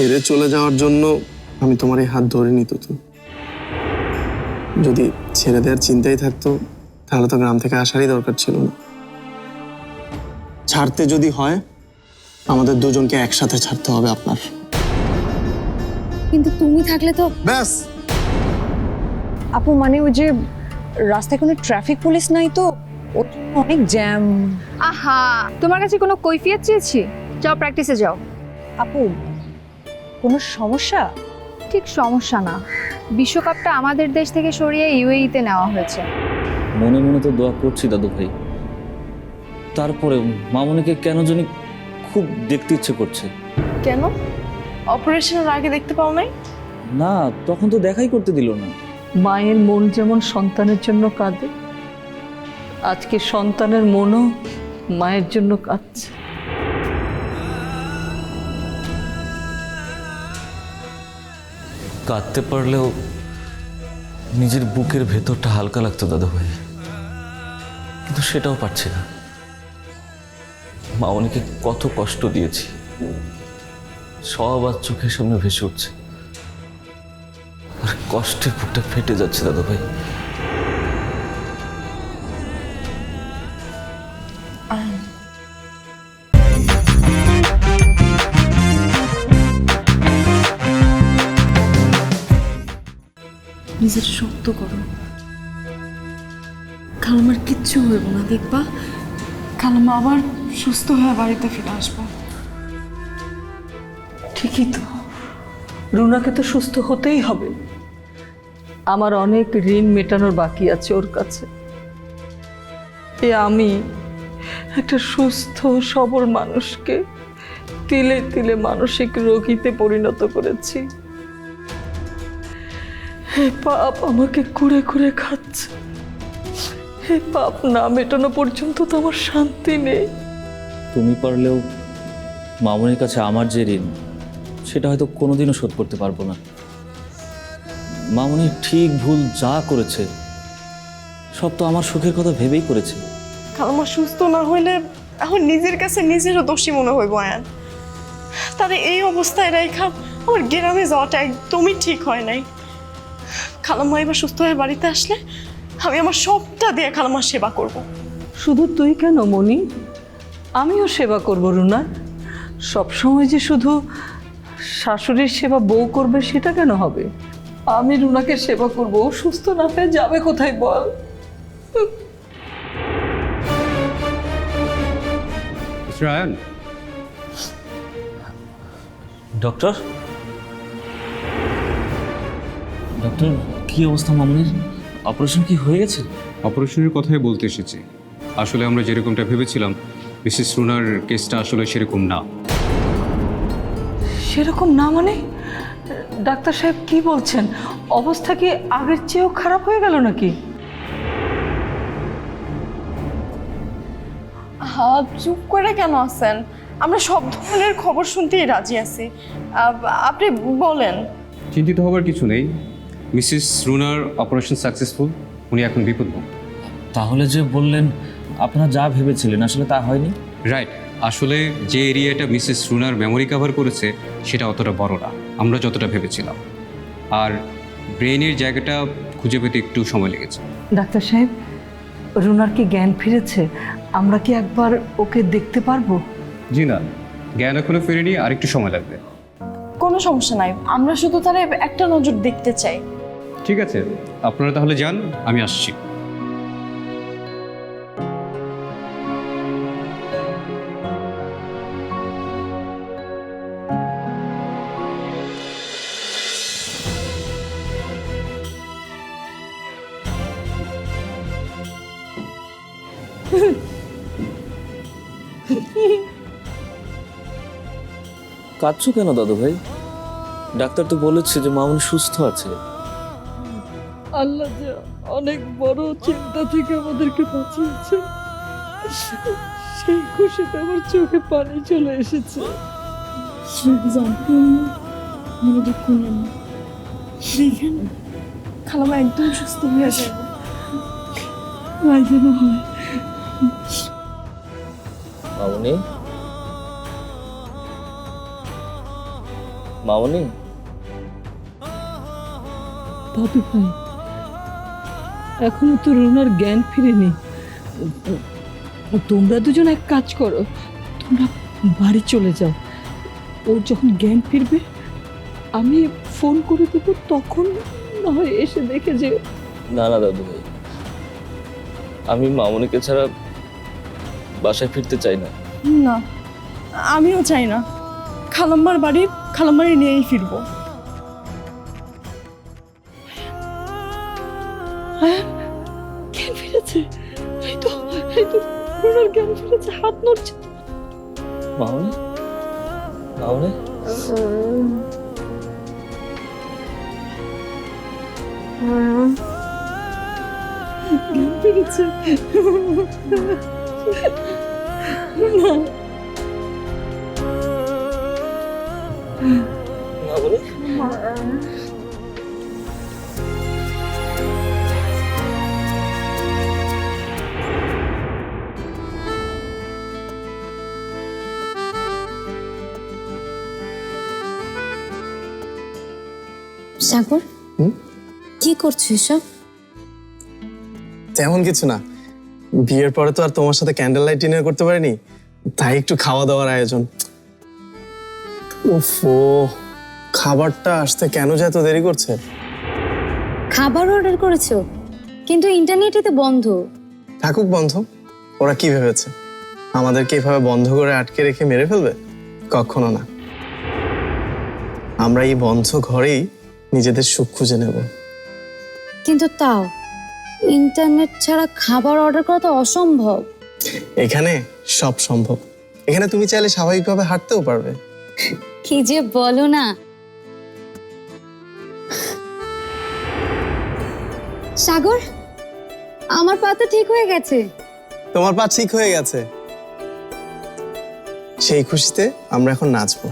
ছেড়ে চলে যাওয়ার জন্য আমি তোমার এই হাত ধরে নিত তো যদি ছেড়ে দেওয়ার চিন্তাই থাকতো তাহলে তো গ্রাম থেকে আসারই দরকার ছিল না। ছাড়তে যদি হয় আমাদের দুজনকে একসাথে ছাড়তে হবে আপনার। কিন্তু তুমি থাকলে তো ব্যাস! আপু মানে ওই যে রাস্তায় কোনো ট্রাফিক পুলিশ নাই তো? ওর জন্য অনেক জ্যাম। আহা তোমার কাছে কোনো কৈফিয়ত চেয়েছি? যাও প্র্যাকটিসে যাও। আপু কোনো সমস্যা? ঠিক সমস্যা না। বিশ্বকাপটা আমাদের দেশ থেকে সরিয়ে ইউএইতে নেওয়া হয়েছে। মনে মনে তো দোয়া করছি দাদু ভাই। তারপরে মামনিকে কেন জানি খুব দেখতে ইচ্ছে করছে। কেন? অপারেশনের আগে দেখতে পাও নাই? না তখন তো দেখাই করতে দিল না। মায়ের মন যেমন সন্তানের জন্য কাঁদে আজকে সন্তানের মনও মায়ের জন্য কাঁদছে। কাঁদতে পারলেও নিজের বুকের ভেতরটা হালকা লাগতো দাদু ভাই। কিন্তু সেটাও পারছি না। মা অনেকে কত কষ্ট দিয়েছি। সব আর চোখের সামনে ভেসে উঠছে। আর কষ্টের বুকটা ফেটে যাচ্ছে দাদু ভাই। নিজের শক্ত করো। খালামার কিচ্ছু হইব না, দেখবা? কাল খালামা আবার সুস্থ হয়ে বাড়িতে ফিরে আসব। ঠিকই তো। রুনাকে তো সুস্থ হতেই হবে। আমার অনেক ঋণ মেটানোর বাকি আছে ওর কাছে। এ আমি একটা সুস্থ, সবল মানুষকে তিলে তিলে মানসিক রোগীতে পরিণত করেছি। হে পাপ আমাকে কুড়ে কুড়ে খাচ্ছে। হে পাপ না মেটানো পর্যন্ত তো আমার শান্তি নেই। তুমি পারলেও মামনির কাছে আমার যে ঋণ সেটা হয়তো কোনোদিনও শোধ করতে পারব না। মামনি ঠিক ভুল যা করেছে সব তো আমার সুখের কথা ভেবেই করেছে। খালামা সুস্থ না হইলে এখন নিজের কাছে নিজেরও দোষী মনে হইব আয়ান। তাহলে এই অবস্থায় রেখা আমার গ্রামে যাওয়াটা একদমই ঠিক হয় নাই। খালাম্মা এবার সুস্থ হয়ে বাড়িতে আসলে আমি আমার সবটা দিয়ে খালাম্মার সেবা করব। শুধু তুই কেন মনি আমিও সেবা করব রুনার সবসময় যে শুধু শাশুড়ির সেবা বউ করবে সেটা কেন হবে? আমি রুনাকে সেবা করব ও সুস্থ না হয়ে যাবে কোথায় বল? Ryan doctor? ডক্টর কি অবস্থা মামনির? অপারেশন কি হয়ে গেছে? অপারেশনের কথাই বলতে এসেছি। আসলে আমরা যেরকমটা ভেবেছিলাম মিসেস রুনার কেসটা আসলে সেরকম না। সেরকম না মানে? ডাক্তার সাহেব কি বলছেন? অবস্থা কি আগের চেয়েও খারাপ হয়ে গেল নাকি? হা চুপ করে কেন আছেন? আমরা সব ধরনের খবর শুনতেই রাজি আছি। আপ- আপনি বলেন। চিন্তিত হবার কিছু নেই। মিসেস রুনার অপারেশন সাকসেসফুল? উনি এখন বিপদমুক্ত তাহলে যে বললেন আপনারা যা ভেবেছিলেন আসলে তা হয়নি? রাইট আসলে যে এরিয়াটা মিসেস রুনার মেমোরি কভার করেছে সেটা অতটা বড় না। আমরা যতটা ভেবেছিলাম। আর ব্রেনের জায়গাটা খুঁজে পেতে একটু সময় লেগেছে। ডাক্তার সাহেব রুনার কি জ্ঞান ফিরেছে? আমরা কি একবার ওকে দেখতে পারব? জি না। জ্ঞান এখনও ফেরেনি আর একটু সময় লাগবে। কোনো সমস্যা নাই। আমরা শুধু তারা একটা নজর দেখতে চাই। ঠিক আছে, আপনারা তাহলে যান, আমি আসছি। কাঁদছো কেন দাদু ভাই ডাক্তার তো বলেছে যে মামনি সুস্থ আছে। আল্লাহ যে অনেক বড় চিন্তা থেকে আমাদেরকে বাঁচিয়েছে। সেই খুশিতে আমার চোখে পানি চলে এসেছে। খালামা একদম সুস্থ হয়ে যাবে তাই যেন হয়। মামনি? মামনি? ভাই। এখনও তো রুনার জ্ঞান ফিরেনি। তোমরা দুজন এক কাজ করো। তোমরা বাড়ি চলে যাও। ওর যখন জ্ঞান ফিরবে আমি ফোন করে দেবো তখন না হয় এসে দেখে যে না না দাদু ভাই। আমি মামনিকে ছাড়া বাসায় ফিরতে চাই না। না আমিও চাই না। খালাম্মার বাড়ি খালাম্মারে নিয়েই ফিরবো। ফিরেছে হাত নড়ছে মামনি মামনি জ্ঞান ফিরেছে মামনি সাগর কি করছ এসব? তেমন কিছু না। বিয়ের পরে তো আর তোমার সাথে ক্যান্ডেল লাইট ডিনার করতে পারিনি তাই একটু খাওয়া দাওয়ার আয়োজন। ওফো খাবারটা আসতে কেন যে এত দেরি করছে? খাবার অর্ডার করেছ কিন্তু ইন্টারনেটে তো বন্ধ। থাকুক বন্ধ ওরা কি ভেবেছে? আমাদেরকে এভাবে বন্ধ করে আটকে রেখে মেরে ফেলবে? কখনো না। আমরা এই বন্ধ ঘরেই নিজেদের সুখ খুঁজে নেব। কিন্তু তাও ইন্টারনেট ছাড়া খাবার অর্ডার করা তো অসম্ভব। এখানে সব সম্ভব। এখানে তুমি চাইলে স্বাভাবিকভাবে হাঁটতেও পারবে। কি যে বলো না। সাগর আমার পা তো ঠিক হয়ে গেছে। তোমার পা ঠিক হয়ে গেছে। সেই খুশিতে আমরা এখন নাচবো।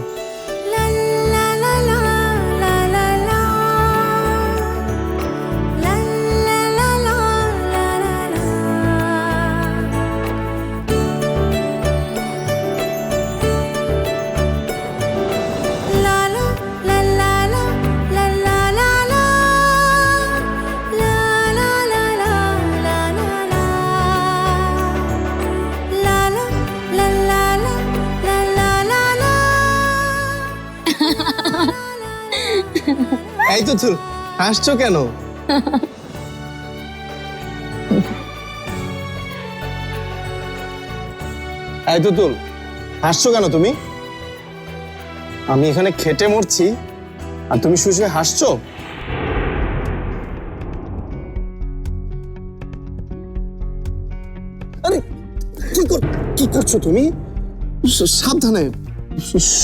এই তো তুল হাসছো কেন? এই তো তুল হাসছো কেন তুমি? আমি এখানে খেটে মরছি, আর তুমি শুয়ে হাসছো? আরে, কি কি করছ তুমি? সাবধানে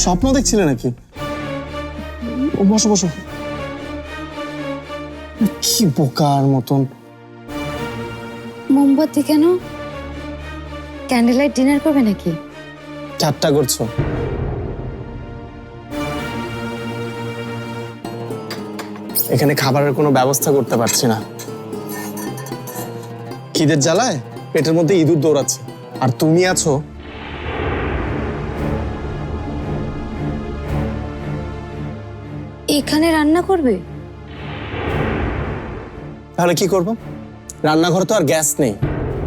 স্বপ্ন দেখছিলে নাকি? বসো বসো। কি বোকার মতন। মোমবাতি কেন? ক্যান্ডেল লাইট ডিনার করবে নাকি? ঠাট্টা করছ। এখানে খাবারের কোনো ব্যবস্থা করতে পারছি না। খিদের জ্বালায় পেটের মধ্যে ইঁদুর দৌড়াচ্ছে। আর তুমি আছো? এখানে রান্না করবে? তাহলে কি করব? রান্নাঘরে তো আর গ্যাস নেই।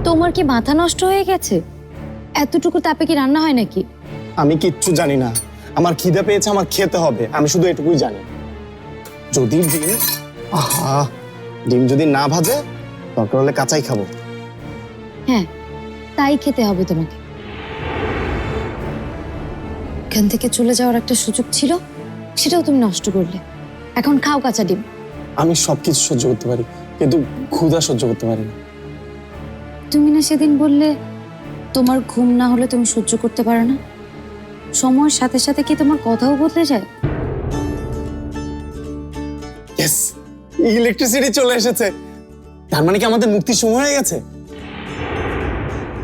তোমার কি মাথা নষ্ট হয়ে গেছে? এতটুকু তাপে কি রান্না হয় নাকি? আমি কিচ্ছু জানি না। আমার খিদে পেয়েছে আমার খেতে হবে। আমি শুধু এটুকুই জানি। যদি ডিম আহা ডিম যদি না ভাজে দরকার হলে কাঁচাই খাব। হ্যাঁ তাই খেতে হবে তোমাকে। এখান থেকে চলে যাওয়ার একটা সুযোগ ছিল সেটাও তুমি নষ্ট করলে। এখন খাও কাঁচা ডিম। আমি সবকিছু সহ্য করতে পারি। কিন্তু ক্ষুধা সহ্য করতে পারি না। তুমি না সেদিন বললে তোমার ঘুম না হলে তুমি সহ্য করতে পারো না। সময়ের সাথে সাথে কি তোমার কথাও বদলে যায়? ইয়েস ইলেকট্রিসিটি চলে এসেছে। তার মানে কি আমাদের মুক্তি সময় হয়ে গেছে?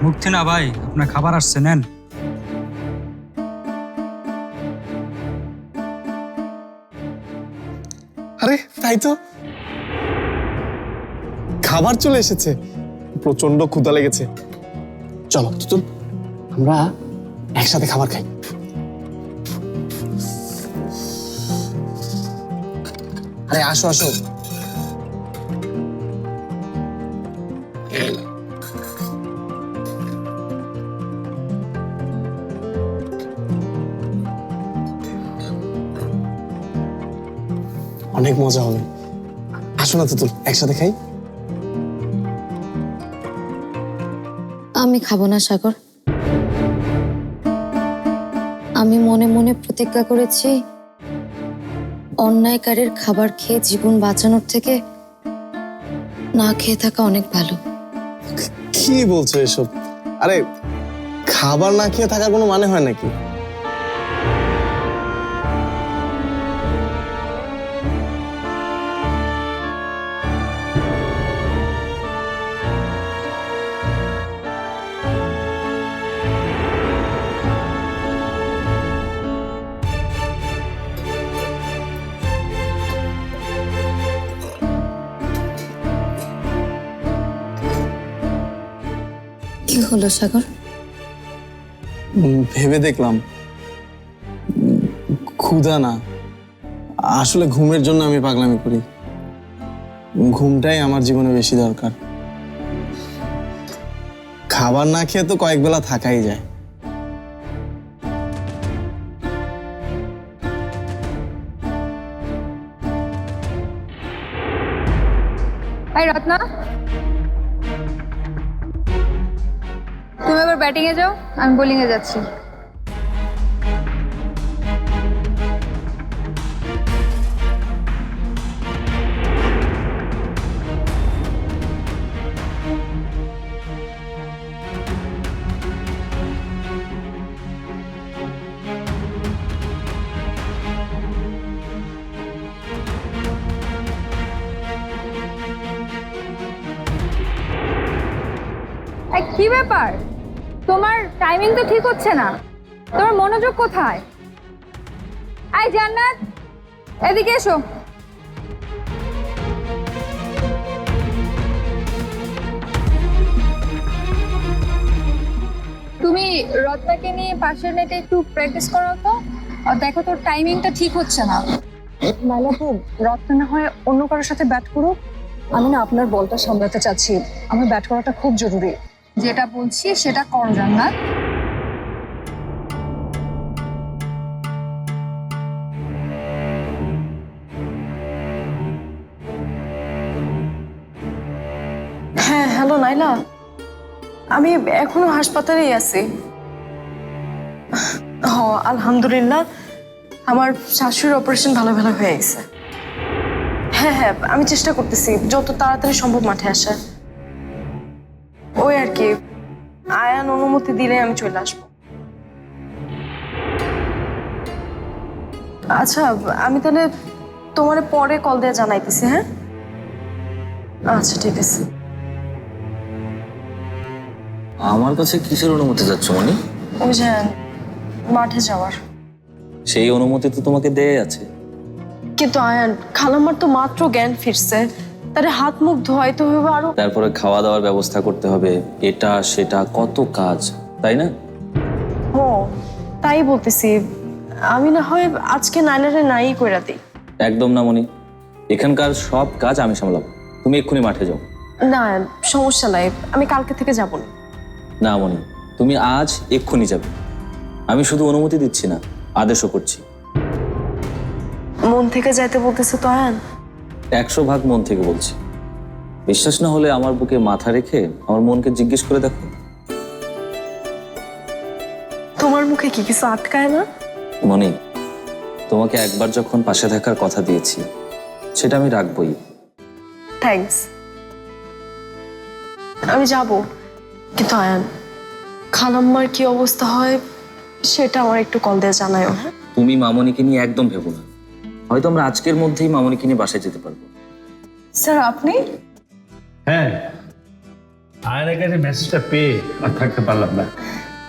মুক্তি না ভাই আপনার খাবার আসছে নেন। আরে তাই তো? খাবার চলে এসেছে। প্রচণ্ড ক্ষুধা লেগেছে। চলো, তুতুল, আমরা একসাথে খাবার খাই। আরে, আসো আসো। অনেক মজা হবে। আসো না, তুতুল, একসাথে খাই। আমি খাব না, সাগর। আমি মনে মনে প্রতিজ্ঞা করেছি, অন্যায়কারীর খাবার খেয়ে জীবন বাঁচানোর থেকে না খেয়ে থাকা অনেক ভালো। কি বলছো এসব? আরে, খাবার না খেয়ে থাকার কোনো মানে হয় নাকি? কি হলো সাগর? ভেবে দেখলাম। ক্ষুধা না। আসলে ঘুমের জন্য আমি পাগলামি করি। ঘুমটাই আমার জীবনে বেশি দরকার। খাবার না খেয়ে তো কয়েক বেলা থাকাই যায়। রত্না? তুমি এবার ব্যাটিং এ যাও আমি বোলিং এ যাচ্ছি কি ব্যাপার? তোমার টাইমিং তো ঠিক হচ্ছে না। তোমার মনোযোগ কোথায়? আই জান্নাত, এদিকে এসো। তুমি রত্নাকে নিয়ে পাশের নেটে একটু প্র্যাকটিস করাও তো। আর দেখো তোর টাইমিংটা ঠিক হচ্ছে না। মালাপু রত্না না হয় অন্য কারোর সাথে ব্যাট করুক। আমি না আপনার বলটা সামলাতে চাচ্ছি। আমার ব্যাট করাটা খুব জরুরি। যেটা বলছি সেটা করো জান্নাত হ্যাঁ হ্যালো নাইলা। আমি এখনও হাসপাতালেই আছি। হ, আলহামদুলিল্লাহ। আমার শাশুড়ির অপারেশন ভালো ভালো হয়ে গেছে। হ্যাঁ হ্যাঁ আমি চেষ্টা করতেছি, যত তাড়াতাড়ি সম্ভব মাঠে আসা ওই আর কি। আয়ান অনুমতি দিলে আমি চলে আসব। আচ্ছা আমি তাহলে তোমার পরে কল দিয়ে জানাইতেছি হ্যাঁ? আচ্ছা ঠিক আছে। আমার কাছে কিসের অনুমতি যাচ্ছ মনি ওই যে মাঠে যাওয়ার। সেই অনুমতি তো তোমাকে দেয়া আছে। কিন্তু আয়ান খালাম্মার তো মাত্র জ্ঞান ফিরছে। তারে হাত মুখ ধোয়াইতে হবে আরও। তারপরে খাওয়া দাওয়ার ব্যবস্থা করতে হবে এটা সেটা কত কাজ তাই না? ও তাই বলতেছি। আমি না হয় আজকে নাইলারে নাই কইরা দিই। একদম না মনি। এখানকার সব কাজ আমি সামলাবো। তুমি এক্ষুনি মাঠে যাও। না সমস্যা নাই। আমি কালকে থেকে যাব না। না মনি। তুমি আজ এক্ষুনি যাবে। আমি শুধু অনুমতি দিচ্ছি না আদেশও করছি। মন থেকে যাইতে বলতেছে তো আয়ান? একশো ভাগ মন থেকে বলছি। বিশ্বাস না হলে আমার বুকে মাথা রেখে আমার মনকে জিজ্ঞেস করে দেখো। তোমার মুখে কি কিছু আটকায় না? মনি তোমাকে একবার যখন পাশে থাকার কথা দিয়েছি সেটা আমি রাখবই। থ্যাঙ্কস আমি যাব। কিন্তু আয়ান খালাম্মার কি অবস্থা হয় সেটা আমার একটু কল দিয়ে জানায়ও হ্যাঁ? তুমি মামনিকে নিয়ে একদম ভেবো না। হয়তো আমরা আজকের মধ্যেই মামনিকে নিয়ে বাসায় যেতে পারব। স্যার আপনি? হ্যাঁ আয়নের কাছে মেসেজটা পেয়ে আর থাকতে পারলাম না।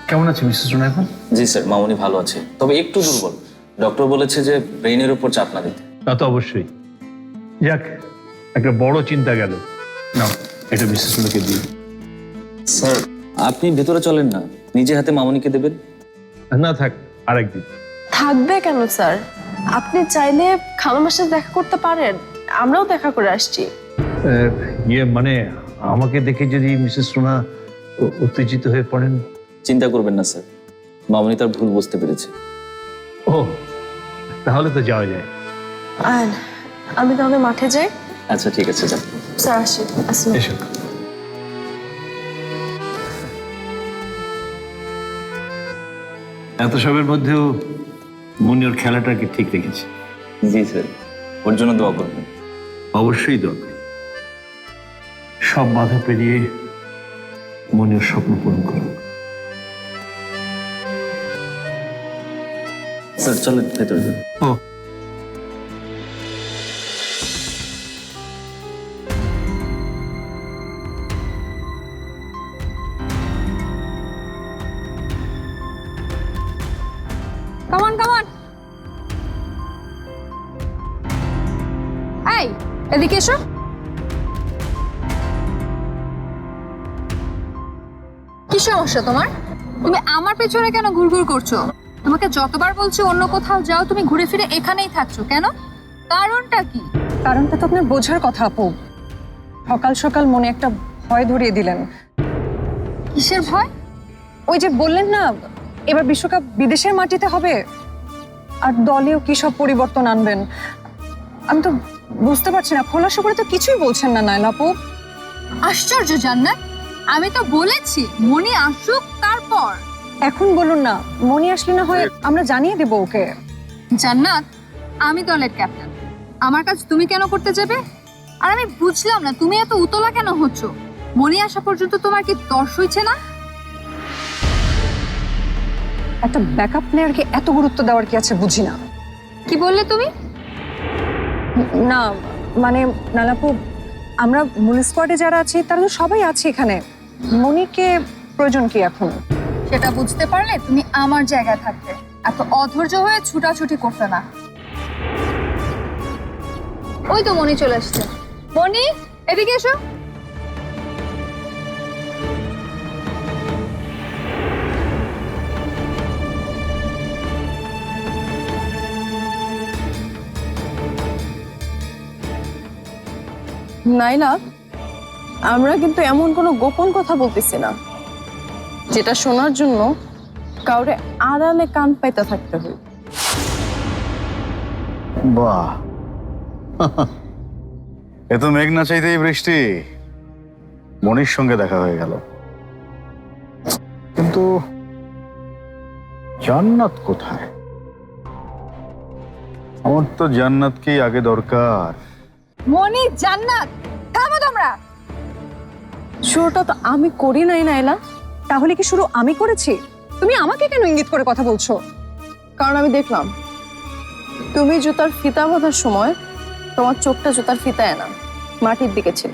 কেমন আছে মিসেস রুনা এখন? জি স্যার মামুনি ভালো আছে। তবে একটু দুর্বল। ডক্টর বলেছে যে ব্রেনের উপর চাপ না দিতে। তা তো অবশ্যই। যাক একটা বড় চিন্তা গেল। না এটা মিসেস রুনাকে দিই স্যার আপনি ভেতরে চলেন না। নিজে হাতে মামনিকে দেবেন। না থাক আরেকদিন। থাকবে কেন স্যার? আপনি চাইলে খালামার সাথে দেখা করতে পারেন। আমরাও দেখা করে আসছি। ইয়ে মানে আমাকে দেখে যদি মিসেস উ- উত্তেজিত হয়ে পড়েন? চিন্তা করবেন না স্যার। মামুনি তার ভুল বুঝতে পেরেছে। ও তাহলে তো যাওয়া যায়। আয়ন আমি তাহলে মাঠে যাই? আচ্ছা ঠিক আছে যান স্যার আসি। এসো। এত সবের মধ্যেও মনি ওর খেলাটাকে ঠিক রেখেছে। জি স্যার। ওর জন্য দোয়া করবেন। অবশ্যই দরকার সব বাধা পেরিয়ে মনের স্বপ্ন পূরণ করুন। স্যার চলেন ভেতরে যান। ও। এদিকে এসো। কি সমস্যা তোমার? তুমি আমার পেছনে কেন ঘুরঘুর করছ? তোমাকে যতবার বলছি অন্য কোথাও যাও তুমি ঘুরে ফিরে এখানেই থাকছো কেন? কারণটা কি? কারণটা তো আপনার বোঝার কথা আপু। সকাল সকাল মনে একটা ভয় ধরিয়ে দিলেন। কিসের ভয়? ওই যে বললেন না এবার বিশ্বকাপ বিদেশের মাটিতে হবে। আর দলেও কি সব পরিবর্তন আনবেন? আমি তো বুঝতে পারছি না খোলাসা করে তো কিছুই বলছেন না নাইলা আপু আশ্চর্য জান্নাত। আমি তো বলেছি মনি আসুক তারপর। এখন বলুন না মনি আসলে না হয় আমরা জানিয়ে দেবো ওকে। জান্নাত আমি দলের ক্যাপ্টেন। আমার কাজ তুমি কেন করতে যাবে? আর আমি বুঝলাম না তুমি এত উতলা কেন হচ্ছ? মনি আসা পর্যন্ত তোমার কি তর্স হইছে না? একটা ব্যাকআপ প্লেয়ারকে এত গুরুত্ব দেওয়ার কি আছে বুঝি না। কি বললে তুমি? না মানে নালাপু, আমরা মূল স্কোয়াডে যারা আছি, তারা তো সবাই আছে এখানে। মনিকে প্রয়োজন কি এখন? সেটা বুঝতে পারলে তুমি আমার জায়গায় থাকতে। এত অধৈর্য হয়ে ছুটাছুটি করতে না। ওই তো মনি চলে আসছে মনি, এদিকে এসো। নাইলা আমরা কিন্তু এমন কোনো গোপন কথা বলতেছি না। যেটা শোনার জন্য কাউরে আড়ালে কান পাইতে থাকতে হয়। বাহ। মেঘ না চাইতেই বৃষ্টি। মনির সঙ্গে দেখা হয়ে গেল। কিন্তু জান্নাত কোথায়? আমার তো জান্নাতকেই আগে দরকার? মনি, জান্নাত, থামো তোমরা। শুরুটা তো আমি করি নাই নাইলা তাহলে কি শুরু আমি করেছি? তুমি আমাকে কেন ইঙ্গিত করে কথা বলছো? কারণ আমি দেখলাম, তুমি জুতার ফিতা বাঁধার সময় তোমার চোখটা জুতার ফিতায় না, মাটির দিকে ছিল।